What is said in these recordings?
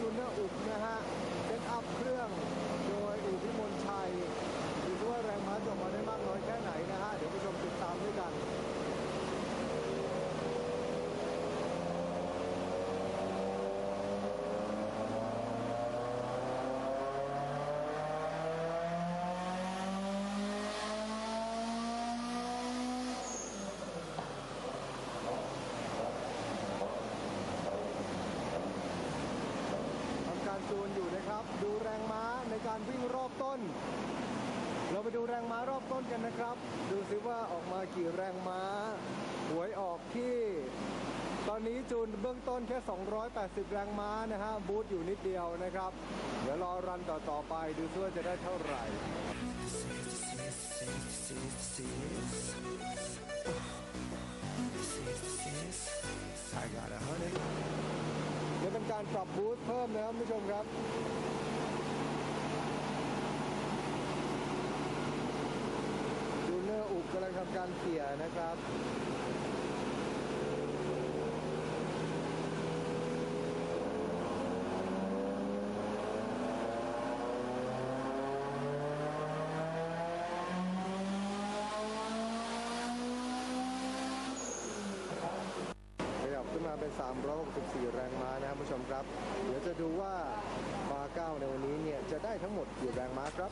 จูเนอร์อุบนะฮะเซตอัพเครื่องโดยอุพิมลชัยดูสิว่าแรงม้าจะออกมาได้มากน้อยแค่ไหนนะฮะ เดี๋ยวผู้ชมติดตามด้วยกัน ทำการจูนอยู่นะครับ ดูแรงม้าในการวิ่งรอบต้น เราไปดูแรงม้ารอบต้ นกันนะครับ ดูซิว่าออกมากี่แรงม้า หวยออกที่ ตอนนี้จูนเบื้องต้นแค่ 280 แรงม้านะฮะ บูทอยู่นิดเดียวนะครับ เดี๋ยวรอรันต่อๆไป ดูซิว่าจะได้เท่าไหร่ I got a hundred จะเป็นการปรับบูทเพิ่มนะครับผู้ชมครับ จูเนอร์อุบกำลังทำการเขี่ยนะครับขยับขึ้นมาเป็น 364 แรงม้านะครับผู้ชมครับ เดี๋ยวจะดูว่ามาเก้าในวันนี้เนี่ย จะได้ทั้งหมดกี่แรงม้าครับ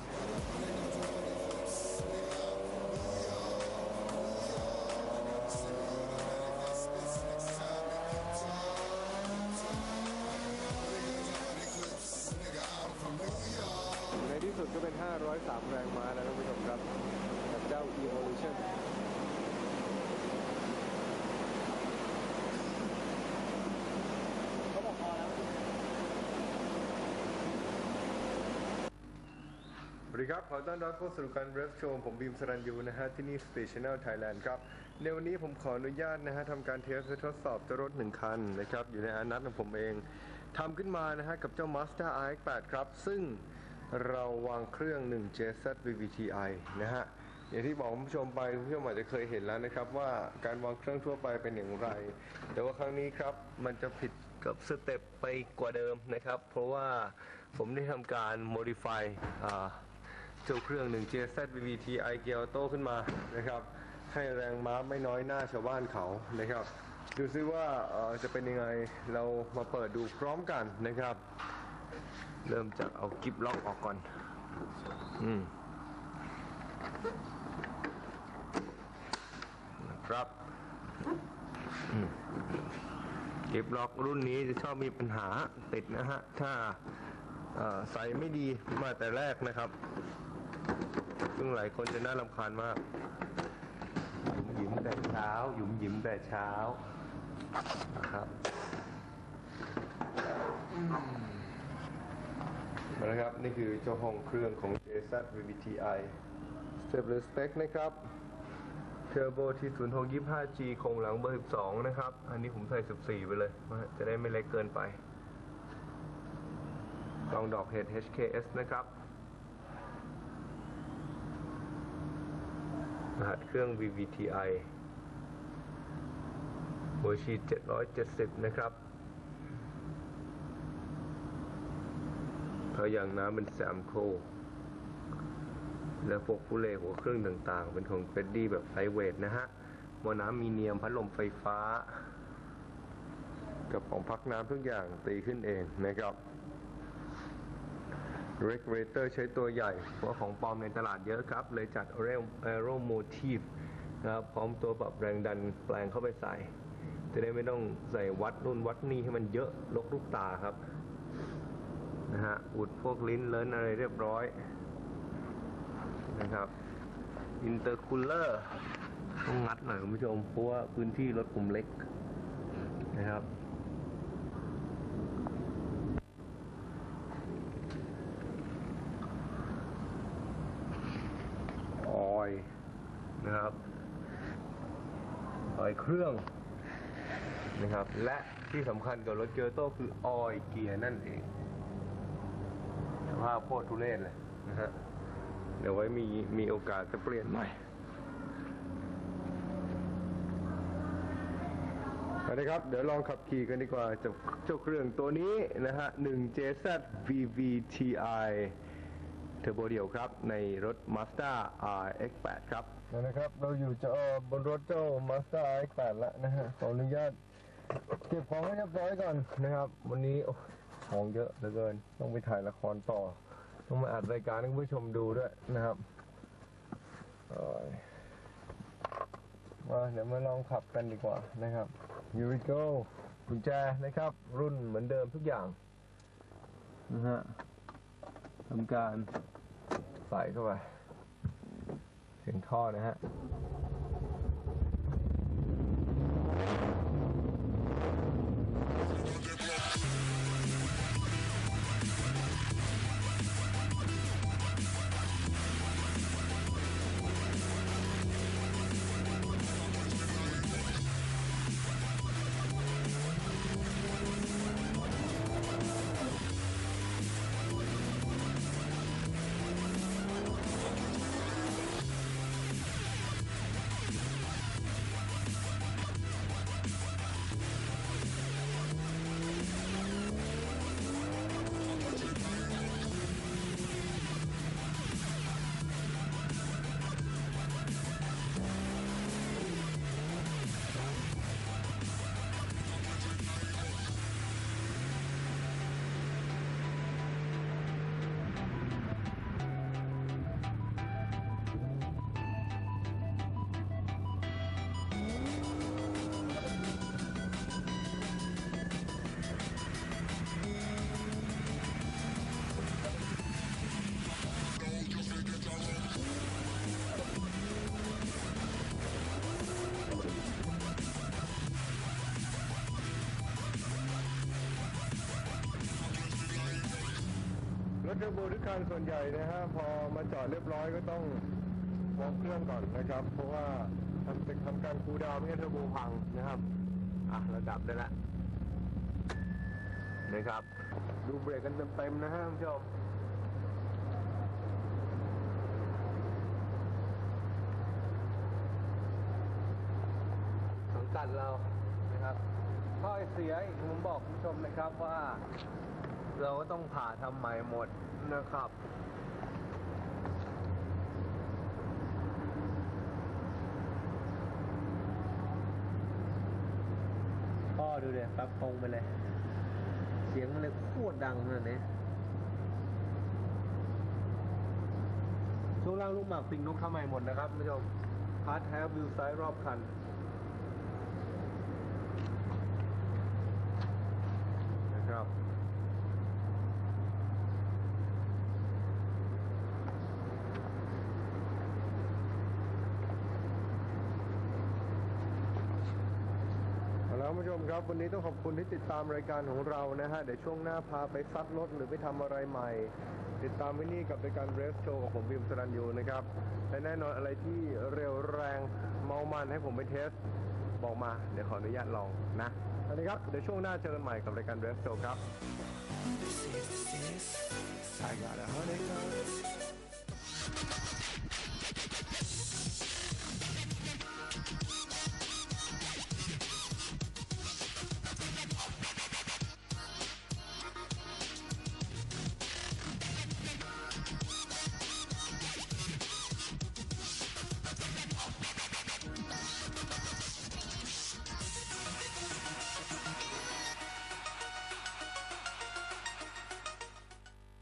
วัสดีครับ ขอต้อนรับเข้าสู่การเรฟโชว์ผมบีมสรัญยูนะฮะ ที่นี่ Space Channel Thailand ครับ ในวันนี้ผมขออนุญาตนะฮะทำการเทสและทดสอบเจ้ารถหนึ่งคันนะครับ อยู่ในอานัตของผมเองทำขึ้นมานะฮะ กับเจ้า Mazda RX-8 ครับ ซึ่งเราวางเครื่อง 1 JZ VVTi นะฮะ อย่างที่บอกคุณผู้ชมไปคุณผู้ชมอาจจะเคยเห็นแล้วนะครับ ว่าการวางเครื่องทั่วไปเป็นอย่างไร แต่ว่าครั้งนี้ครับมันจะผิดกับสเต็ปไปกว่าเดิมนะครับ เพราะว่าผมได้ทำการ modify อ่า เจ้าเครื่องหนึ่ง JZ VVT i g e a u t o ขึ้นมานะครับ ให้แรงม้าไม่น้อยหน้าชาวบ้านเขานะครับ ดูซิว่าจะเป็นยังไงเรามาเปิดดูพร้อมกันนะครับ เริ่มจากเอากิฟล็อกออกก่อน อืมนะครับกิฟล็อกรุ่นนี้จะชอบมีปัญหาติดนะฮะ ถ้า ใส่ไม่ดีมาแต่แรกนะครับ ซึ่งหลายคนจะน่ารำคาญมาก หยุมหยิมแต่เช้า หยุมหยิมแต่เช้านะครับมาแล้วครับ นี่คือเจ้าห้องเครื่องของ JZ VVTi สเต็ปหรือสเปคนะครับเทอร์โบที่ 0625G โครงหลังเบอร์ 12 นะครับ อันนี้ผมใส่ 14 ไปเลยนะฮะจะได้ไม่เล็กเกินไป กองดอกเห็ด HKS นะครับรหัสเครื่อง VVTi หัวฉีด 770 นะครับเขาอย่างน้ำเป็นแซมโค และพวกผู้เล่หัวเครื่องต่างๆ เป็นของเฟดดี้แบบไซเวทนะฮะมอน้ำมีเนียมพัดลมไฟฟ้า กับของพักน้ำทุกอย่างตีขึ้นเองนะครับ regulator ใช้ตัวใหญ่ เพราะของปลอมในตลาดเยอะครับ เลยจัด aero motif นะครับพร้อมตัวปรับแรงดันแปลงเข้าไปใส่ จะได้ไม่ต้องใส่วัดนู่นวัดนี่ให้มันเยอะลกลูกตาครับนะฮะฮะอุดพวกลิ้นเลินอะไรเรียบร้อยนะครับอินเตอร์คูลเลอร์ต้องงัดหน่อยคุณผู้ชมเพราะว่าพื้นที่รถผมเล็กนะครับ ออยนะครับ ออยเครื่องนะครับ และที่สำคัญกับรถเกียร์โต้คือออยเกียร์นั่นเอง สภาพโคตรทุเรศเลยนะฮะ เดี๋ยวไว้มีมีโอกาสจะเปลี่ยนใหม่เอาละครับ เดี๋ยวลองขับขี่กันดีกว่าจากเจ้าเครื่องตัวนี้นะฮะ 1 JZ VVTi เทอร์โบเดียวครับ ในรถ Mazda RX8 ครับ นะครับ เราอยู่จะบนรถเจ้า Mazda RX8 แปดล้วนะฮะขออนุญาตเก็บของให้เรียบร้อยก่อนนะครับ วันนี้โอ้ของเยอะเหลือเกิน ต้องไปถ่ายละครต่อ ต้องมาอัดรายการให้ผู้ชมดูด้วยนะครับมาเดี๋ยวมาลองขับกันดีกว่านะครับ Here we go กุญแจนะครับ รุ่นเหมือนเดิมทุกอย่างนะฮะทำการใส่เข้าไป ข้อนะฮะ เทอร์โบทุกคันส่วนใหญ่นะฮะพอมาจอดเรียบร้อยก็ต้องวอร์มเครื่องก่อนนะครับ เพราะว่าทำทำการคูดาวไม่งั้นเทอร์โบพังนะครับอะระดับได้แล้วนะครับ ดูเบรกกันเต็มๆนะฮะคุณผู้ชมสังกัดเรานะครับข้อเสียผมบอกคุณผู้ชมนะครับว่า เราก็ต้องผ่าทำใหม่หมดนะครับ พ่อดูเดี๋ยปรับปรงไปเลย เสียงมันเลยโคตรดังขนาดนี้ช่วงล่างลูกหมากปิงนกทำใหม่หมดนะครับผู้ชมพาร์ทแทบวิวไซด์รอบคันนะครับ ผู้ชมครับ วันนี้ต้องขอบคุณที่ติดตามรายการของเรานะฮะ เดี๋ยวช่วงหน้าพาไปซัดรถหรือไปทำอะไรใหม่ ติดตามวินี่กับรายการเรสโชว์ของผมบิมสรันยูนะครับ และแน่นอนอะไรที่เร็วแรงเมามันให้ผมไปเทส บอกมา เดี๋ยวขออนุญาตลองนะสวัสดีครับ เดี๋ยวช่วงหน้าเจอกันใหม่กับรายการเรสโชว์ครับ I got a honey